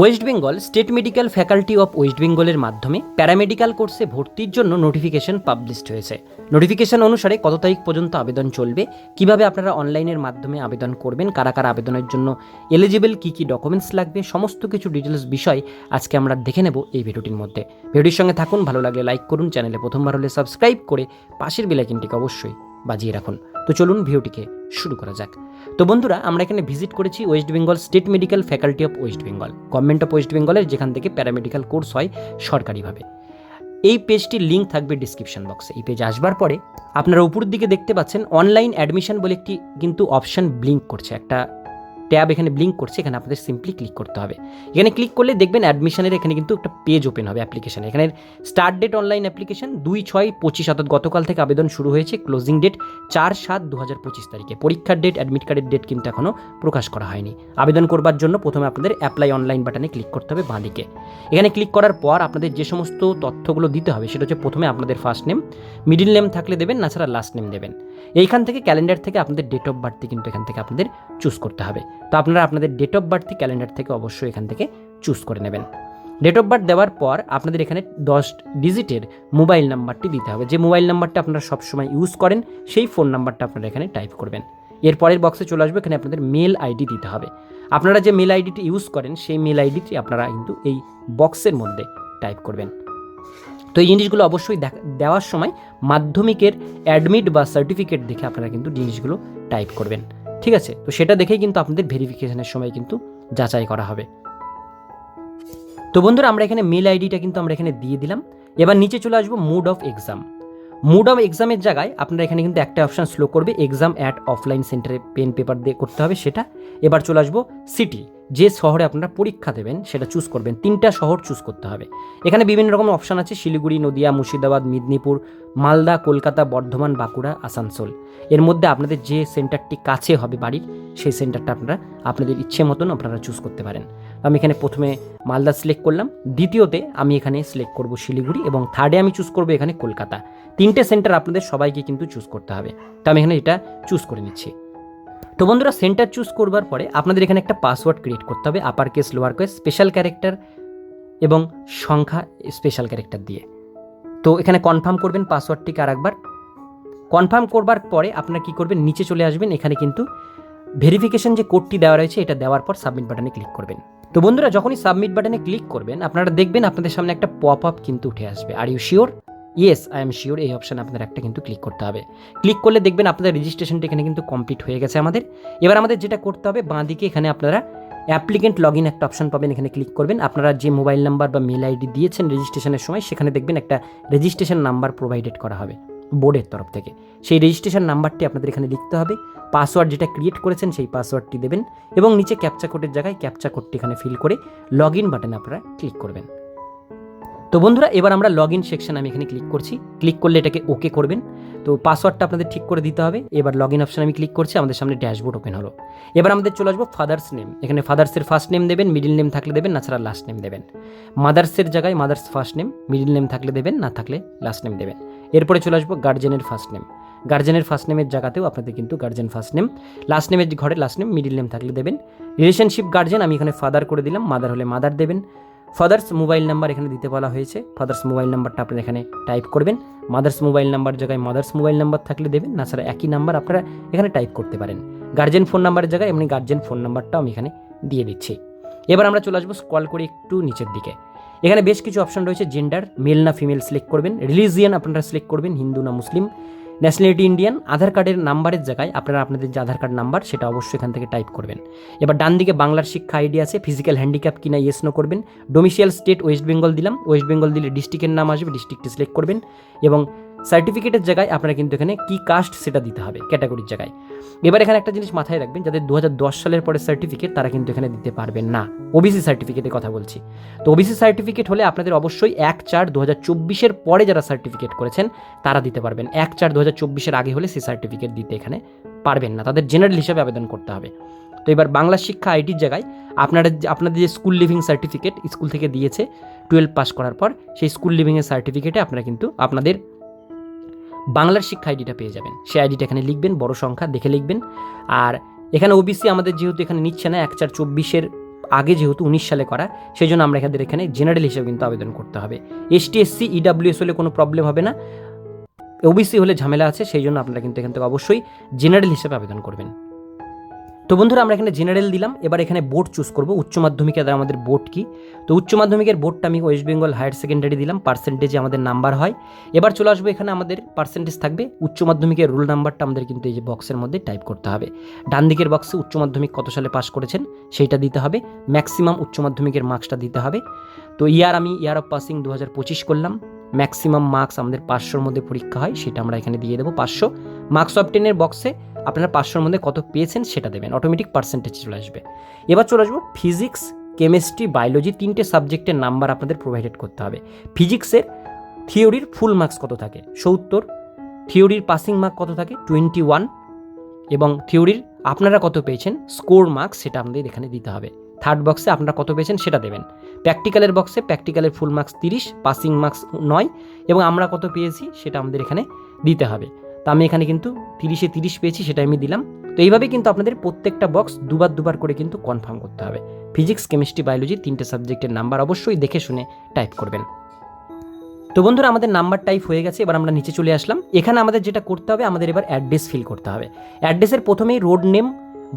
West Bengal state medical faculty of West বেঙ্গলের মাধ্যমে paramedical কোর্সে ভর্তির জন্য নোটিফিকেশন পাবলিশড হয়েছে। নোটিফিকেশন অনুসারে কত তারিখ পর্যন্ত আবেদন চলবে, কীভাবে আপনারা অনলাইনের মাধ্যমে আবেদন করবেন, কারা কারা আবেদনের জন্য এলিজিবল কী কী ডকুমেন্টস লাগবে, সমস্ত কিছু ডিটেলস বিষয় আজকে আমরা দেখে নেব এই ভিডিওটির মধ্যে। ভিডিওর সঙ্গে থাকুন, ভালো লাগলে লাইক করুন, চ্যানেলে প্রথমবার হলে সাবস্ক্রাইব করে পাশের বেলাইকিনটিকে অবশ্যই বাজিয়ে রাখুন। তো চলুন ভিউটিকে শুরু করা যাক। তো বন্ধুরা, আমরা এখানে ভিজিট করেছি West Bengal state medical faculty of West Bengal government of West বেঙ্গলের যেখান থেকে প্যারামেডিক্যাল কোর্স হয় সরকারিভাবে। এই পেজটির লিঙ্ক থাকবে ডিসক্রিপশন বক্সে এই পেজ আসবার পরে আপনারা উপরের দিকে দেখতে পাচ্ছেন অনলাইন অ্যাডমিশন বলে একটি কিন্তু অপশান ব্লিঙ্ক করছে। একটা ট্যাব এখানে ব্লিঙ্ক করছে, এখানে আপনাদের সিম্পলি ক্লিক করতে হবে। এখানে ক্লিক করলে দেখবেন অ্যাডমিশনের এখানে কিন্তু একটা পেজ ওপেন হবে অ্যাপ্লিকেশন এখানে স্টার্ট ডেট অনলাইন অ্যাপ্লিকেশন দুই ছয় পঁচিশ অর্থাৎ গতকাল থেকে আবেদন শুরু হয়েছে ক্লোজিং ডেট চার সাত দু হাজার পঁচিশ তারিখে। পরীক্ষার ডেট অ্যাডমিট কার্ডের ডেট কিন্তু এখনও প্রকাশ করা হয়নি। আবেদন করবার জন্য প্রথমে আপনাদের অ্যাপ্লাই অনলাইন বাটনে ক্লিক করতে হবে বাঁদিকে। এখানে ক্লিক করার পর আপনাদের যে সমস্ত তথ্যগুলো দিতে হবে, সেটা হচ্ছে প্রথমে আপনাদের ফার্স্ট নেম মিডিল নেম থাকলে দেবেন, না ছাড়া লাস্ট নেম দেবেন। এইখান থেকে ক্যালেন্ডার থেকে আপনাদের ডেট অফ বার্থ কিন্তু এখান থেকে আপনাদের চুজ করতে হবে। তো আপনারা আপনাদের ডেট অফ বার্থ ক্যালেন্ডার থেকে অবশ্যই এখান থেকে চুজ করে নেবেন। ডেট অফ বার্থ দেওয়ার পর আপনাদের এখানে দশ ডিজিটের মোবাইল নাম্বারটি দিতে হবে। যে মোবাইল নাম্বারটা আপনারা সবসময় ইউজ করেন, সেই ফোন নাম্বারটা আপনারা এখানে টাইপ করবেন। এরপরের বক্সে চলে আসবে, এখানে আপনাদের মেল আইডি দিতে হবে। আপনারা যে মেল আইডিটি ইউজ করেন, সেই মেল আইডিটি আপনারা কিন্তু এই বক্সের মধ্যে টাইপ করবেন। তো এই জিনিসগুলো অবশ্যই দেওয়ার সময় মাধ্যমিকের অ্যাডমিট বা সার্টিফিকেট দেখে আপনারা কিন্তু জিনিসগুলো টাইপ করবেন। ঠিক আছে? তো সেটা দেখেই কিন্তু আপনাদের ভেরিফিকেশনের সময় কিন্তু যাচাই করা হবে। তো বন্ধুরা, আমরা এখানে মেল আইডিটা কিন্তু আমরা এখানে দিয়ে দিলাম। এবার নিচে চলে আসব mode of exam mode of এক্সামের জায়গায় আপনারা এখানে কিন্তু একটা অপশান স্লো করবে এক্সাম অ্যাট অফলাইন সেন্টারে পেন পেপার দিয়ে করতে হবে সেটা। এবার চলে আসব সিটি যে শহরে আপনারা পরীক্ষা দেবেন সেটা চুজ করবেন। তিনটা শহর চুজ করতে হবে। এখানে বিভিন্ন রকম অপশান আছে, শিলিগুড়ি, নদিয়া, মুর্শিদাবাদ, মেদিনীপুর, মালদা, কলকাতা, বর্ধমান, বাঁকুড়া, আসানসোল। এর মধ্যে আপনাদের যে সেন্টারটি কাছে হবে বাড়ির, সেই সেন্টারটা আপনারা আপনাদের ইচ্ছে মতন আপনারা চুজ করতে পারেন। আমি এখানে প্রথমে মালদা সিলেক্ট করলাম, দ্বিতীয়তে আমি এখানে সিলেক্ট করব শিলিগুড়ি এবং থার্ডে আমি চুজ করব এখানে কলকাতা। তিনটে সেন্টার আপনাদের সবাইকে কিন্তু চুজ করতে হবে। তো আমি এখানে এটা চুজ করে নিচ্ছি। তো বন্ধুরা, সেন্টার চুজ করবার পরে আপনাদের এখানে একটা পাসওয়ার্ড ক্রিয়েট করতে হবে upper case lower case special character এবং সংখ্যা স্পেশাল ক্যারেক্টার দিয়ে। তো এখানে কনফার্ম করবেন পাসওয়ার্ডটিকে আর একবার কনফার্ম করবার পরে আপনার কি করবেন, নিচে চলে আসবেন, এখানে কিন্তু ভেরিফিকেশন যে কোডটি দেওয়া রয়েছে, এটা দেওয়ার পর সাবমিট বাটনে ক্লিক করবেন। তো বন্ধুরা, যখনই সাবমিট বাটনে ক্লিক করবেন, আপনারা দেখবেন আপনাদের সামনে একটা পপ আপ কিন্তু উঠে আসবে। Are you sure yes I am sure এই অপশানে আপনার একটা কিন্তু ক্লিক করতে হবে। ক্লিক করলে দেখবেন আপনাদের রেজিস্ট্রেশনটা এখানে কিন্তু কমপ্লিট হয়ে গেছে আমাদের। এবার আমাদের যেটা করতে হবে বাঁ দিকে এখানে আপনারা অ্যাপ্লিকেন্ট লগ ইন একটা অপশন পাবেন, এখানে ক্লিক করবেন। আপনারা যে মোবাইল নাম্বার বা মেল আইডি দিয়েছেন রেজিস্ট্রেশনের সময়, সেখানে দেখবেন একটা রেজিস্ট্রেশন নাম্বার প্রোভাইডেড করা হবে বোর্ডের তরফ থেকে। সেই রেজিস্ট্রেশন নাম্বারটি আপনাদের এখানে লিখতে হবে। পাসওয়ার্ড যেটা ক্রিয়েট করেছেন, সেই পাসওয়ার্ডটি দেবেন এবং নিচে ক্যাপচা কোডের জায়গায় ক্যাপচা কোডটি এখানে ফিল করে লগ ইন বাটনে আপনারা ক্লিক করবেন। তো বন্ধুরা, এবার আমরা লগ ইন সেকশন আমি এখানে ক্লিক করছি। ক্লিক করলে এটাকে ওকে করবেন। তো পাসওয়ার্ডটা আপনাদের ঠিক করে দিতে হবে। এবার লগ ইন অপশন আমি ক্লিক করছি, আমাদের সামনে ড্যাশবোর্ড ওপেন হলো। এবার আমাদের চলে আসব ফাদার্স নেম এখানে ফাদার্সের ফার্স্ট নেম দেবেন মিডিল নেম থাকলে দেবেন, না ছাড়া লাস্ট নেম দেবেন। মাদার্সের জায়গায় mother's first name middle name থাকলে দেবেন, না থাকলে লাস্ট নেম দেবেন। এরপরে চলে আসব গার্জেনের ফার্স্ট নেম গার্জেনের ফার্স্ট নেমের জায়গাতেও আপনাদের কিন্তু গার্জেন ফার্স্ট নেম লাস্ট নেমের ঘরে লাস্ট নেম মিডিল নেম থাকলে দেবেন। রিলেশনশিপ গার্জেন আমি এখানে ফাদার করে দিলাম মাদার হলে মাদার দেবেন। ফাদার্স মোবাইল নাম্বার এখানে দিতে বলা হয়েছে। ফাদার্স মোবাইল নাম্বারটা আপনারা এখানে টাইপ করবেন। মাদার্স মোবাইল নাম্বার জায়গায় মাদার্স মোবাইল নাম্বার থাকলে দেবেন, না ছাড়া একই নাম্বার আপনারা এখানে টাইপ করতে পারেন। গার্জেন ফোন নাম্বারের জায়গায় এমনি গার্জেন ফোন নাম্বারটাও আমি এখানে দিয়ে দিচ্ছি। এবার আমরা চলে আসব স্ক্রল করে একটু নিচের দিকে। এখানে বেশ কিছু অপশন রয়েছে জেন্ডার মেল না ফিমেল সিলেক্ট করবেন। রিলিজিয়ান আপনারা সিলেক্ট করবেন, হিন্দু না মুসলিম। ন্যাশনালিটি ইন্ডিয়ান আধার কার্ডের নাম্বারের জায়গায় আপনারা আপনাদের যে আধার কার্ড নাম্বার সেটা অবশ্যই এখান থেকে টাইপ করবেন। এবার ডান দিকে বাংলার শিক্ষা আইডি আছে ফিজিক্যাল হ্যান্ডিক্যাপ কিনা ইয়েস নো করবেন। ডোমিসিয়াল স্টেট ওয়েস্ট বেঙ্গল দিলাম ওয়েস্ট বেঙ্গল দিলে ডিস্ট্রিক্টের নাম আসবে ডিস্ট্রিক্টটি সিলেক্ট করবেন। এবং সার্টিফিকেটের জায়গায় আপনারা কিন্তু এখানে কি কাস্ট সেটা দিতে হবে, ক্যাটাগরির জায়গায়। এবার এখানে একটা জিনিস মাথায় রাখবেন, যাদের দু হাজার দশ সালের পরে সার্টিফিকেট তারা কিন্তু এখানে দিতে পারবেন না। ওবিসি সার্টিফিকেটের কথা বলছি। তো ওবিসি সার্টিফিকেট হলে আপনাদের অবশ্যই এক চার দু হাজার চব্বিশের পরে যারা সার্টিফিকেট করেছেন, তারা দিতে পারবেন। এক চার দু হাজার চব্বিশের আগে হলে সেই সার্টিফিকেট দিতে এখানে পারবেন না। তাদের জেনারেল হিসাবে আবেদন করতে হবে। তো এবার বাংলা শিক্ষা আইটির জায়গায় আপনারা আপনাদের যে স্কুল লিভিং সার্টিফিকেট স্কুল থেকে দিয়েছে টুয়েলভ পাস করার পর সেই স্কুল লিভিংয়ের সার্টিফিকেটে আপনারা কিন্তু আপনাদের বাংলার শিক্ষা আইডিটা পেয়ে যাবেন। সেই আইডিটা এখানে লিখবেন, বড় সংখ্যা দেখে লিখবেন। আর এখানে ওবিসি আমাদের যেহেতু এখানে নিচ্ছে না, এক চার চব্বিশের আগে যেহেতু উনিশ সালে করা সেই জন্য আমরা এখানে এখানে জেনারেল হিসেবে কিন্তু আবেদন করতে হবে। এসটিএসসি এসসি ইডাব্লিউএস হলে কোনো প্রবলেম হবে না। ওবিসি হলে ঝামেলা আছে সেই জন্য আপনারা কিন্তু এখান থেকে অবশ্যই জেনারেল হিসেবে আবেদন করবেন। তো বন্ধুরা, আমরা এখানে জেনারেল দিলাম। এবার এখানে বোর্ড চুজ করব। উচ্চ মাধ্যমিকের দ্বারা আমাদের বোর্ড কি? তো উচ্চ মাধ্যমিকের বোর্ডটা আমি ওয়েস্ট বেঙ্গল হায়ার সেকেন্ডারি দিলাম। পার্সেন্টেজে আমাদের নাম্বার হয়। এবার চলে আসব এখানে আমাদের পার্সেন্টেজ থাকবে। উচ্চ মাধ্যমিকের রোল নাম্বারটা আমাদের কিন্তু এই যে বক্সের মধ্যে টাইপ করতে হবে। ডান দিকের বক্সে উচ্চ মাধ্যমিক কত সালে পাস করেছেন? সেইটা দিতে হবে। ম্যাক্সিমাম উচ্চ মাধ্যমিকের মার্কসটা দিতে হবে। তো ইয়ার আমি ইয়ার অফ পাসিং দু হাজার পঁচিশ করলাম। ম্যাক্সিমাম মার্কস আমাদের পাঁচশোর মধ্যে পরীক্ষা হয়, সেটা আমরা এখানে দিয়ে দেবো পাঁচশো। মার্কস অফ টেনের বক্সে আপনারা পাঁচশোর মধ্যে কত পেয়েছেন সেটা দেবেন। অটোমেটিক পার্সেন্টেজ চলে আসবে। এবার চলে আসব ফিজিক্স কেমিস্ট্রি বায়োলজি তিনটে সাবজেক্টের নাম্বার আপনাদের প্রোভাইডেড করতে হবে। ফিজিক্সের থিওরির ফুল মার্কস কত থাকে? সত্তর। থিওরির পাসিং মার্ক কত থাকে? টোয়েন্টি ওয়ান এবং থিওরির আপনারা কত পেয়েছেন? স্কোর মার্কস সেটা আমাদের এখানে দিতে হবে। থার্ড বক্সে আপনারা কত পেয়েছেন সেটা দেবেন। প্র্যাকটিক্যালের বক্সে প্র্যাকটিক্যালের ফুল মার্কস তিরিশ পাসিং মার্কস নয়। এবং আমরা কত পেয়েছি সেটা আমাদের এখানে দিতে হবে। তো আমি এখানে কিন্তু তিরিশে তিরিশ পেয়েছি, সেটা আমি দিলাম। তো এইভাবে কিন্তু আপনাদের প্রত্যেকটা বক্স দুবার দুবার করে কিন্তু কনফার্ম করতে হবে। ফিজিক্স কেমিস্ট্রি বায়োলজি তিনটে সাবজেক্টের নাম্বার অবশ্যই দেখে শুনে টাইপ করবেন। তো বন্ধুরা, আমাদের নাম্বার টাইপ হয়ে গেছে, এবার আমরা নিচে চলে আসলাম। এখানে আমাদের যেটা করতে হবে, আমাদের এবার অ্যাড্রেস ফিল করতে হবে। অ্যাড্রেসের প্রথমেই রোড নেম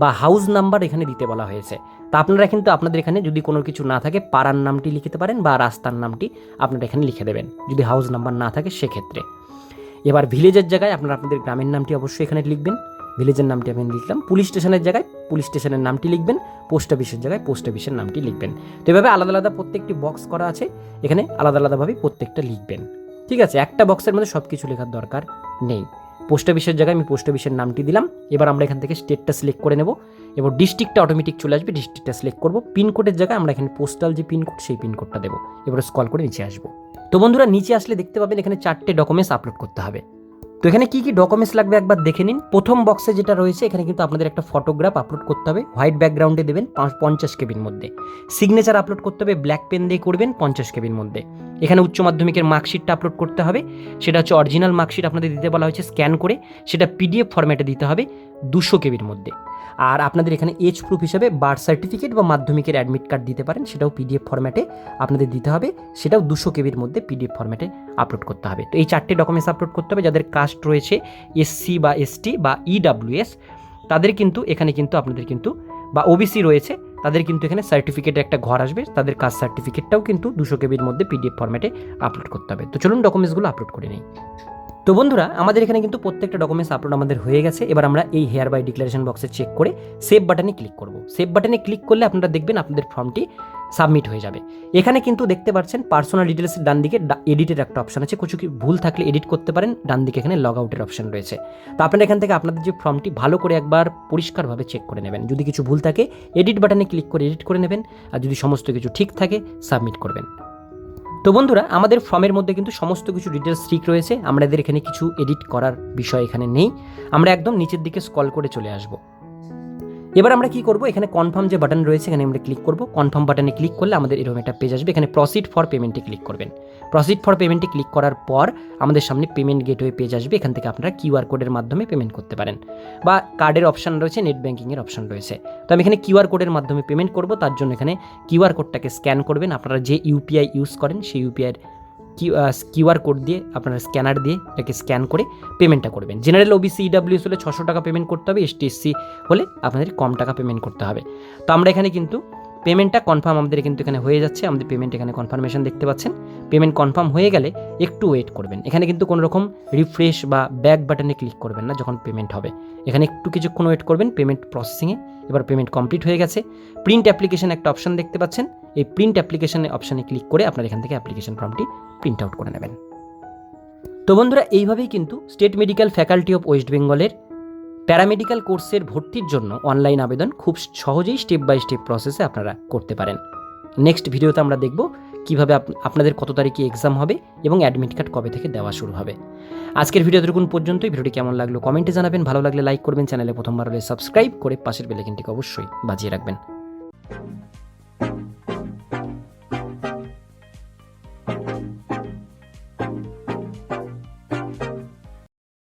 বা হাউস নাম্বার এখানে দিতে বলা হয়েছে। তা আপনারা কিন্তু আপনাদের এখানে যদি কোনো কিছু না থাকে, পাড়ার নামটি লিখতে পারেন বা রাস্তার নামটি আপনারা এখানে লিখে দেবেন, যদি হাউস নাম্বার না থাকে সেক্ষেত্রে। এবার ভিলেজের জায়গায় আপনারা আপনাদের গ্রামের নামটি অবশ্যই এখানে লিখবেন। ভিলেজের নামটি আমি লিখলাম। পুলিশ স্টেশনের জায়গায় পুলিশ স্টেশনের নামটি লিখবেন। পোস্ট অফিসের জায়গায় পোস্ট অফিসের নামটি লিখবেন। তো এভাবে আলাদা আলাদা প্রত্যেকটি বক্স করা আছে। এখানে আলাদা আলাদাভাবে প্রত্যেকটা লিখবেন। ঠিক আছে? একটা বক্সের মধ্যে সব কিছু লেখার দরকার নেই। পোস্ট অফিসের জায়গায় আমি পোস্ট অফিসের নামটি দিলাম। এবার আমরা এখান থেকে স্টেটটা সিলেক্ট করে নেব এবার ডিস্ট্রিক্টটা অটোমেটিক চলে আসবে। ডিস্ট্রিক্টটা সিলেক্ট করব। পিনকোডের জায়গায় আমরা এখানে পোস্টাল যে পিনকোড, সেই পিনকোডটা দেবো। এবার স্কল করে নিচে আসব। তো বন্ধুরা, নিচে আসলে দেখতে পাবেন এখানে চারটে ডকুমেন্টস আপলোড করতে হবে। তো এখানে কি কি ডকুমেন্টস লাগবে একবার দেখে নিন। প্রথম বক্সে যেটা রয়েছে, এখানে কিন্তু আপনাদের একটা ফটোগ্রাফ আপলোড করতে হবে। হোয়াইট ব্যাকগ্রাউন্ডে দেবেন পঞ্চাশ কেবির মধ্যে। সিগনেচার আপলোড করতে হবে ব্ল্যাক পেন দিয়ে করবেন পঞ্চাশ কেবির মধ্যে। এখানে উচ্চ মাধ্যমিকের মার্কশিটটা আপলোড করতে হবে। সেটা হচ্ছে অরিজিনাল মার্কশিট আপনাদের দিতে বলা হয়েছে স্ক্যান করে। সেটা পিডিএফ ফরম্যাটে দিতে হবে। দুশো কেবির মধ্যে। আর আপনাদের এখানে এজ প্রুফ হিসাবে বার্থ সার্টিফিকেট বা মাধ্যমিকের অ্যাডমিট কার্ড দিতে পারেন, সেটাও পিডিএফ ফরম্যাটে আপনাদের দিতে হবে। সেটাও দুশো কেবির মধ্যে পিডিএফ ফরম্যাটে আপলোড করতে হবে। তো এই চারটে ডকুমেন্টস আপলোড করতে হবে, যাদের কাস্ট রয়েছে এসসি বা এসটি বা ইডাব্লিউএস তাদের কিন্তু এখানে কিন্তু আপনাদের কিন্তু, বা ওবিসি রয়েছে, তাদের কিন্তু এখানে সার্টিফিকেটে একটা ঘর আসবে, তাদের কাস্ট সার্টিফিকেটটাও কিন্তু দুশো কেবির মধ্যে পিডিএফ ফরম্যাটে আপলোড করতে হবে। তো চলুন ডকুমেন্টসগুলো আপলোড করে নিই। তো বন্ধুরা, আমাদের এখানে কিন্তু প্রত্যেকটা ডকুমেন্টস আপলোড আমাদের হয়ে গেছে। এবার আমরা এই হেয়ার বাই ডিক্লারেশন বক্সে চেক করে সেভ বাটনে ক্লিক করব। সেভ বাটনে ক্লিক করলে আপনারা দেখবেন আপনাদের ফর্মটি সাবমিট হয়ে যাবে। এখানে কিন্তু দেখতে পাচ্ছেন পার্সোনাল ডিটেলসের ডান দিকে এডিটের একটা অপশন আছে। কিছু কি ভুল থাকলে এডিট করতে পারেন ডান দিকে এখানে লগ আউটের অপশন রয়েছে। তো আপনারা এখান থেকে আপনাদের যে ফর্মটি ভালো করে একবার পরিষ্কারভাবে চেক করে নেবেন। যদি কিছু ভুল থাকে এডিট বাটনে ক্লিক করে এডিট করে নেবেন। আর যদি সমস্ত কিছু ঠিক থাকে সাবমিট করবেন। তো বন্ধুরা, আমাদের ফর্মের মধ্যে কিন্তু সমস্ত কিছু ডিটেলস ঠিক রয়েছে। আমাদের এখানে কিছু এডিট করার বিষয় এখানে নেই। আমরা একদম নিচের দিকে স্কল করে চলে আসব। এবার আমরা কি করব? এখানে কনফার্ম যে বাটন রয়েছে, এখানে আমরা ক্লিক করব। কনফার্ম বাটনে ক্লিক করলে আমাদের এরকম একটা পেজ আসবে। এখানে প্রসিড ফর পেমেন্টে ক্লিক করবেন। প্রসিড ফর পেমেন্টে ক্লিক করার পর আমাদের সামনে পেমেন্ট গেটওয়ে পেজ আসবে। এখান থেকে আপনারা কিউআর কোডের মাধ্যমে পেমেন্ট করতে পারেন। বা কার্ডের অপশন রয়েছে নেট ব্যাঙ্কিংয়ের অপশন রয়েছে। তো আমি এখানে কিউআর কোডের মাধ্যমে পেমেন্ট করব। তার জন্য এখানে কিউআর কোডটাকে স্ক্যান করবেন। আপনারা যে ইউপিআই ইউজ করেন, সেই ইউপিআইয়ের কিউআর কোড দিয়ে, আপনারা স্ক্যানার দিয়ে এটাকে স্ক্যান করে পেমেন্টটা করবেন। জেনারেল ওবিসি ইডাব্লিউএস হলে ছশো টাকা পেমেন্ট করতে হবে এসটিএসসি হলে আপনাদের কম টাকা পেমেন্ট করতে হবে। তো আমরা এখানে কিন্তু পেমেন্টটা কনফার্ম আমাদের কিন্তু এখানে হয়ে যাচ্ছে, আমাদের পেমেন্ট এখানে কনফার্মেশন দেখতে পাচ্ছেন। পেমেন্ট কনফার্ম হয়ে গেলে একটু ওয়েট করবেন। এখানে কিন্তু কোনো রকম রিফ্রেশ বা ব্যাক বাটনে ক্লিক করবেন না যখন পেমেন্ট হবে। এখানে একটু কিছুক্ষণ ওয়েট করবেন পেমেন্ট প্রসেসিংয়ে এবার পেমেন্ট কমপ্লিট হয়ে গেছে। প্রিন্ট অ্যাপ্লিকেশন একটা অপশন দেখতে পাচ্ছেন। এই প্রিন্ট অ্যাপ্লিকেশন অপশানে ক্লিক করে আপনার এখান থেকে অ্যাপ্লিকেশন ফর্মটি প্রিন্ট আউট করে নেবেন। তো বন্ধুরা, এইভাবেই কিন্তু state medical faculty of West বেঙ্গলের প্যারামেডিক্যাল কোর্সের ভর্তির জন্য অনলাইন আবেদন খুব সহজেই স্টেপ বাই স্টেপ প্রসেসে আপনারা করতে পারেন। নেক্সট ভিডিওতে আমরা দেখব কীভাবে আপ- আপনাদের কত তারিখে এক্সাম হবে এবং অ্যাডমিট কার্ড কবে থেকে দেওয়া শুরু হবে। আজকের ভিডিও এতটুকুন পর্যন্তই। ভিডিওটি কেমন লাগল কমেন্টে জানাবেন। ভালো লাগলে লাইক করবেন। চ্যানেলে প্রথমবার হলে সাবস্ক্রাইব করে পাশের বেলাইকিনটিকে অবশ্যই বাজিয়ে রাখবেন।